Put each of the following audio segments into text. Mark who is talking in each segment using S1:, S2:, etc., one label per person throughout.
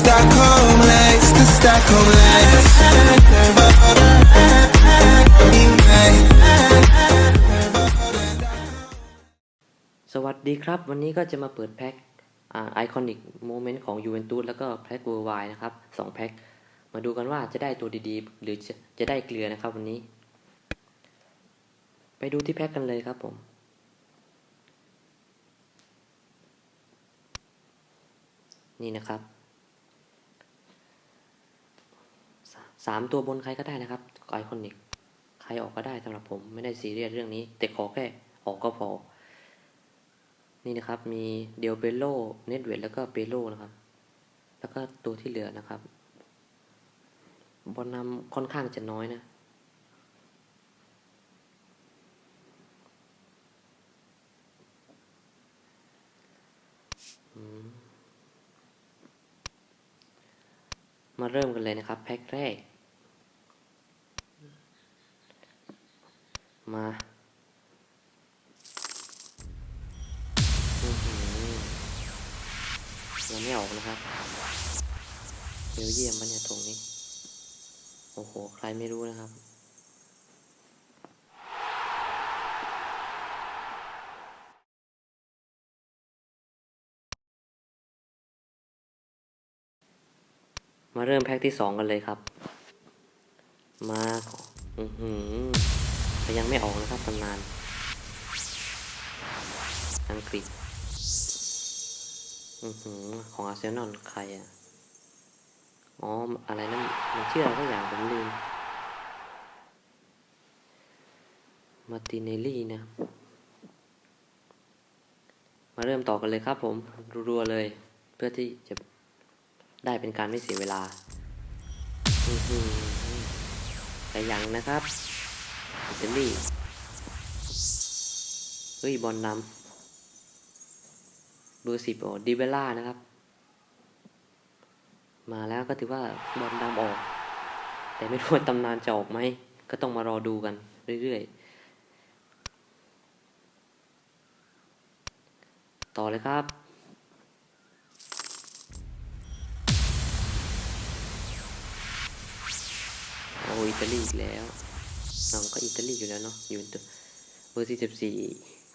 S1: Stockholm lights, the Stockholm lights.
S2: สวัสดีครับ วันนี้ก็จะมาเปิดแพ็คไอคอนิกโมเมนต์ของยูเวนตุสแล้วก็แพ็คเวอร์ไวนะครับสองแพ็คมาดูกันว่าจะได้ตัวดีๆ หรือจะจะได้เกลือนะครับวันนี้ ไปดูที่แพ็คกันเลยครับผมนี่นะครับ สามตัวบนใครก็ได้นะครับไอคอนิกใครออกก็ได้สำหรับผมไม่ได้ซีเรียสเรื่องนี้ แต่ขอแค่ออกก็พอ นี่นะครับมีเดียเปโลเน็ตเวทแล้วก็เปโลนะครับ แล้วก็ตัวที่เหลือนะครับบอลนำค่อนข้างจะน้อยนะมาเริ่มกันเลยนะครับ แพ็คแรก มาอื้อหือยังไม่ออกนะครับเบลเยียมปะเนี่ยตรงนี้ โอ้โห ใครไม่รู้นะครับ มาเริ่มแพ็คที่สองกันเลยครับ มาอือหือ แต่ยังไม่ออกนะครับตำนาน อังกฤษอือหือของอาร์เซนอลใครอะ อ๋อ อะไรนั่นมันชื่ออะไรสักอย่างผมลืม มาร์ติเนลลี่นะ มาเริ่มต่อกันเลยครับผม รัวๆเลย เพื่อที่จะได้เป็นการไม่เสียเวลาอือหือแต่ยังนะครับ อิตาลีเฮ้ยบอลนำเบอร์สิบโอดิเบล่านะครับ มาแล้วก็ถือว่าบอลนำออก แต่ไม่รู้ว่าตำนานจะออกไหม ก็ต้องมารอดูกันเรื่อยๆ ต่อเลยครับโอ้อิตาลีอีกแล้ว เราก็อิตาลีอยู่แล้วเนาะยูเวนตุสเบอร์ที่สิบสี่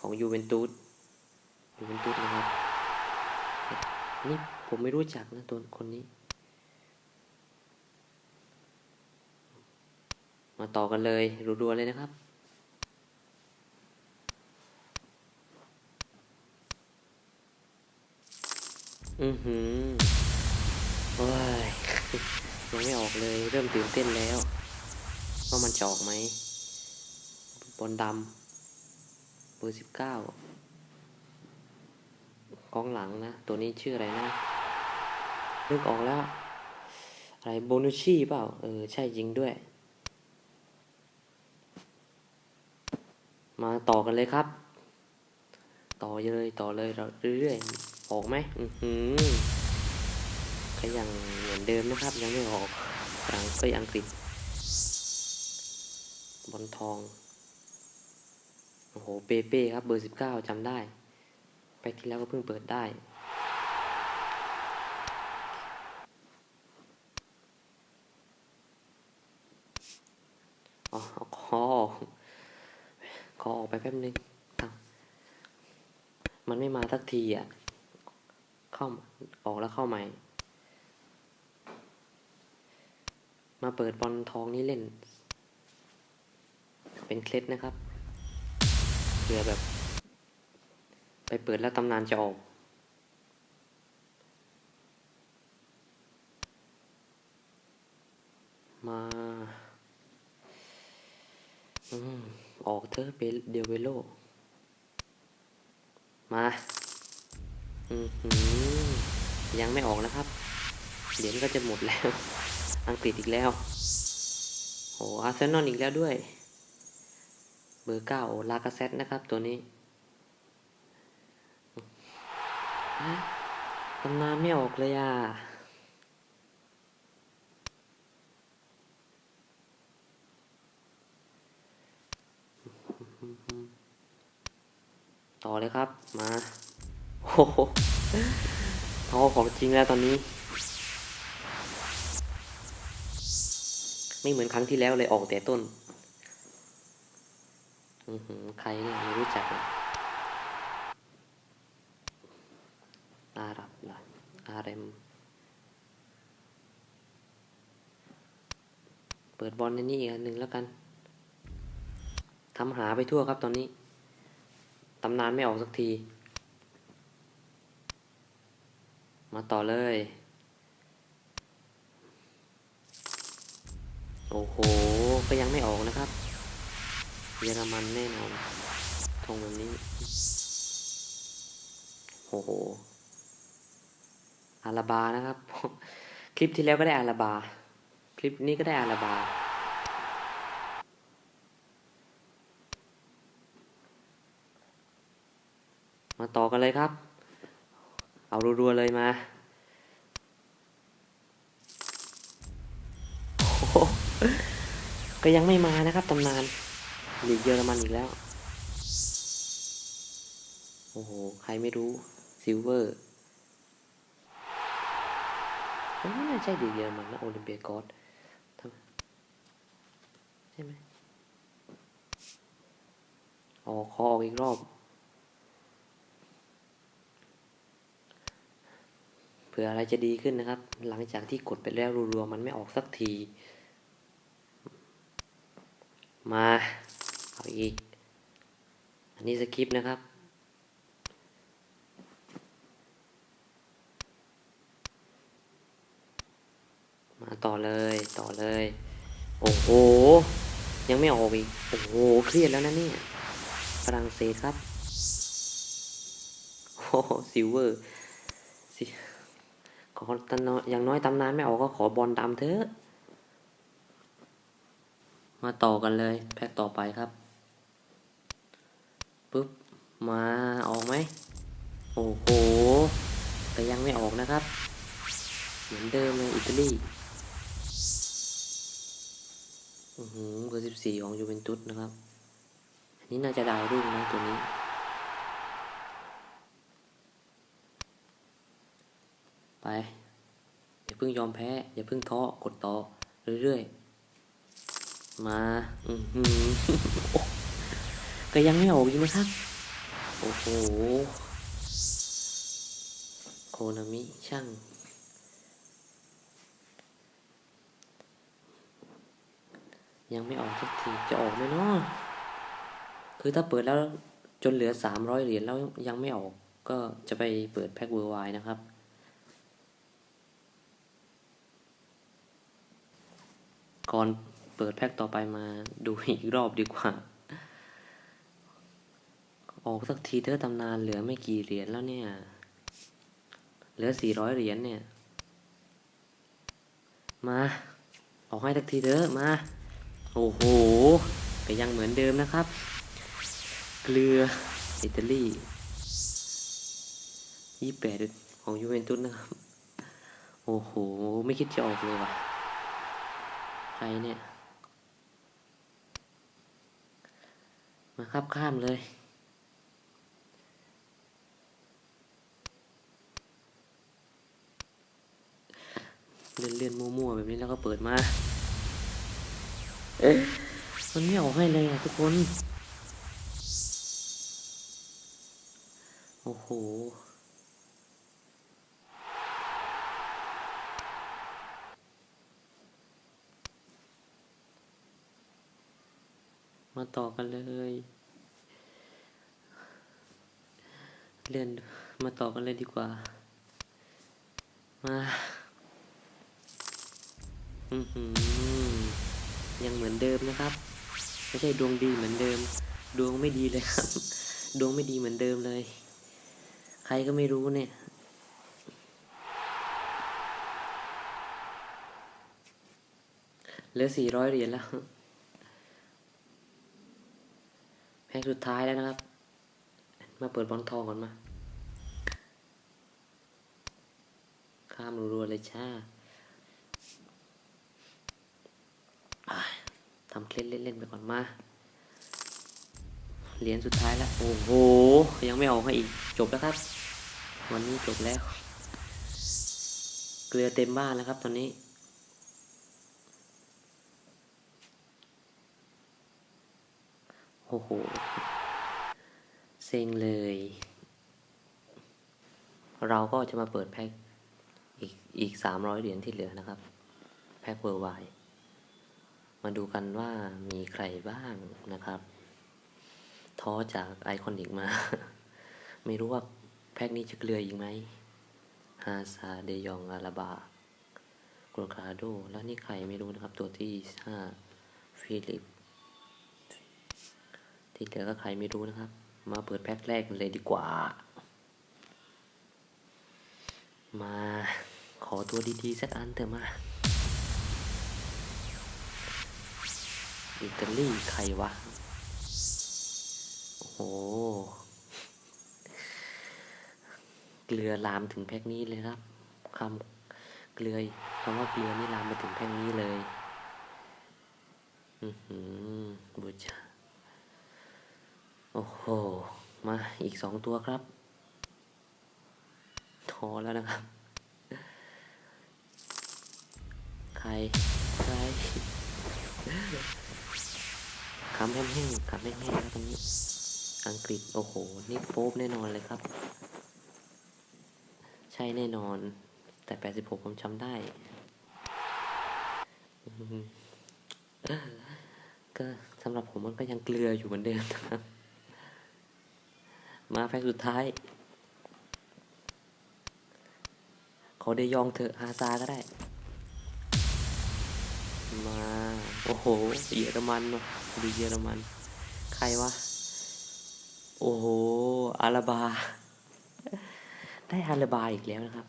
S2: ของยูเวนตุสยูเวนตุสนะครับนี่ผมไม่รู้จักนะตัวคนนี้ มาต่อกันเลยรัวๆเลยนะครับอือหือ โอ้ย ยังไม่ออกเลย เริ่มตื่นเต้นแล้ว ว่ามันจะออกไหมบอลดำเบอร์สิบเก้ากองหลังนะ ตัวนี้ชื่ออะไรนะนึกออกแล้ว อะไรโบนุชี่เปล่า เออ ใช่จริงด้วย มาต่อกันเลยครับ ต่อเลยต่อเลยเราเรื่อยๆออกไหมอือหือก็ยังเหมือนเดิมนะครับ ยังไม่ออกฝรั่งเศสอังกฤษ บอลทอง โอ้โห เปเป้ครับเบอร์สิบเก้าจำได้ ไปที่แล้วก็เพิ่งเปิดได้ อ๋อเอาคออกคอออกไปแป๊บนึงมันไม่มาสักทีอะ เข้าออกแล้วเข้าใหม่ มาเปิดบอลทองนี่เล่น เป็นเคล็ดนะครับเผื่อแบบ ไปเปิดแล้วตำนานจะออกมาอืมออกเธอะเปเดเวโล มาอือยังไม่ออกนะครับ เดี๋ยวก็จะหมดแล้ว อังกฤษอีกแล้วโอ้อาร์เซนอลอีกแล้วด้วย เบอร์เก้าลากาเซตนะครับตัวนี้ตำนานไม่ออกเลยอะต่อเลยครับ มาโอ้โหเอาของจริงแล้วตอนนี้ ไม่เหมือนครั้งที่แล้วเลยออกแต่ต้น ใครเนี่ยไม่รู้จักเลยอาหรับล่ะอาเรมเปิดบอลในนี่อีกอันหนึ่งแล้วกันทำหาไปทั่วครับตอนนี้ตำนานไม่ออกสักที มาต่อเลย โอ้โห ก็ยังไม่ออกนะครับ เยอรมันแน่นอนทงแบบนี้ โอ้โห อาราบานะครับ คลิปที่แล้วก็ได้อาราบา คลิปนี้ก็ได้อาราบา มาต่อกันเลยครับ เอารัวๆเลยมาโอ้โหก็ยังไม่มานะครับตำนาน ลีกเยอรมันอีกแล้ว โอ้โห ใครไม่รู้ซิลเวอร์ไม่น่าใช่ลีกเยอรมันนะโอลิมเปียกอสใช่ไหมออกคอออกอีกรอบเผื่ออะไรจะดีขึ้นนะครับ หลังจากที่กดไปแล้วรัวๆมันไม่ออกสักที มา เอาอีก อันนี้สคริปต์นะครับ มาต่อเลยต่อเลย โอ้โห ยังไม่ออกอีก โอ้โห เครียดแล้วนะเนี่ยฝรั่งเศสครับ โอ้ซิลเวอร์ขอตนอย่างน้อยตำนานไม่ออกก็ขอบอลดำเถอะ มาต่อกันเลย แพ็คต่อไปครับ ปุ๊บ มาออกไหม โอ้โห แต่ยังไม่ออกนะครับ เหมือนเดิมเลยอิตาลีอือหือเบอร์สิบสี่ของยูเวนตุสนะครับ อันนี้น่าจะดาวรุ่งนะตัวนี้ไป อย่าเพิ่งยอมแพ้ อย่าเพิ่งท้อกดต่อ เรื่อยๆ มา อือหือ ก็ยังไม่ออกอีกนะครับ โอ้โห โคนามิช่าง ยังไม่ออกสักที จะออกไหมเนาะคือถ้าเปิดแล้วจนเหลือสามร้อยเหรียญแล้วยังไม่ออก ก็จะไปเปิดแพ็คเวอร์ไวนะครับก่อนเปิดแพ็คต่อไปมาดูอีกรอบดีกว่า ออกสักทีเถอะตำนานเหลือไม่กี่เหรียญแล้วเนี่ย เหลือสี่ร้อยเหรียญเนี่ย มา ออกให้สักทีเถอะมา โอ้โหก็ยังเหมือนเดิมนะครับ เกลืออิตาลียี่แปดของยูเวนตุสนะครับ โอ้โห ไม่คิดจะออกเลยว่ะ ใครเนี่ย มาครับข้ามเลย เล่นเล่นมั่วๆแบบนี้แล้วก็เปิดมาเอ๊ะมันไม่ออกให้เลยอะทุกคน โอ้โห มาต่อกันเลยเลื่อนมาต่อกันเลยดีกว่า มา ยังเหมือนเดิมนะครับ ไม่ใช่ดวงดีเหมือนเดิม ดวงไม่ดีเลยครับ ดวงไม่ดีเหมือนเดิมเลย ใครก็ไม่รู้เนี่ยเหลือสี่ร้อยเหรียญแล้ว แพ็กสุดท้ายแล้วนะครับ มาเปิดบอลทองก่อนมา ข้ามรัวๆเลยจ้า ทำเคล็ดเล่นๆไปก่อนมา เหรียญสุดท้ายแล้ว โอ้โห ยังไม่ออกให้อีก จบแล้วครับ วันนี้จบแล้ว เกลือเต็มบ้านแล้วครับตอนนี้โอ้โห เซ็งเลย เราก็จะมาเปิดแพ็คอีกอีกสามร้อยเหรียญที่เหลือนะครับ แพ็คเวอร์ไว มาดูกันว่ามีใครบ้างนะครับ ท้อจากไอคอนิกมา ไม่รู้ว่าแพ็คนี้จะเกลืออีกไหมฮาซาเดยองอาราบากรคาโด แล้วนี่ใครไม่รู้นะครับตัวที่ห้าฟิลิป ที่เหลือก็ใครไม่รู้นะครับ มาเปิดแพ็คแรกเลยดีกว่า มาขอตัวดีๆสักอันเถอะมา อิตาลีใครวะ โอ้โห เกลือลามถึงแพ็คนี้เลยครับคำเกลือคำว่าเกลือนี่ลามมาถึงแพ็คนี้เลยอือหือบูชาโอ้โห มาอีกสองตัวครับท้อแล้วนะครับ ใคร ใคร คำแห้งๆคำแห้งๆแล้วตรงนี้ อังกฤษโอ้โห นี่โป๊บแน่นอนเลยครับ ใช่แน่นอน แต่แปดสิบหกผมจำได้ ก็สำหรับผมมันก็ยังเกลืออยู่เหมือนเดิมนะครับ มาแพ็คสุดท้าย ขอเดยองเถอะฮาซาก็ได้ มา โอ้โห เยอรมันว่ะ ดูเยอรมัน ใครวะ โอ้โห อาราบา ได้อาราบาอีกแล้วนะครับ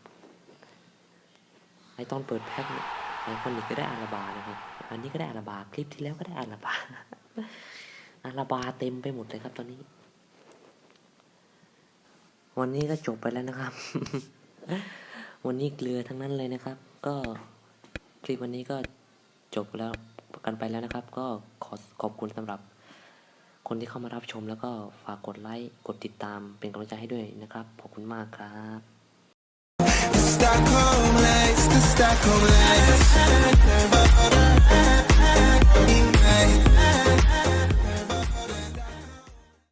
S2: ไอตอนเปิดแพ็คเนี่ยไอคอนิกก็ได้อาราบานะครับ อันนี้ก็ได้อาราบา คลิปที่แล้วก็ได้อาราบา อาราบาเต็มไปหมดเลยครับตอนนี้ วันนี้ก็จบไปแล้วนะครับ วันนี้เกลือทั้งนั้นเลยนะครับ ก็คลิปวันนี้ก็จบแล้ว กันไปแล้วนะครับ ก็ขอขอบคุณสำหรับคนที่เข้ามารับชมแล้วก็ฝากกดไลค์กดติดตามเป็นกำลังใจให้ด้วยนะครับ ขอบคุณมากครับ
S1: Stockholm lights, the Stockholm lights.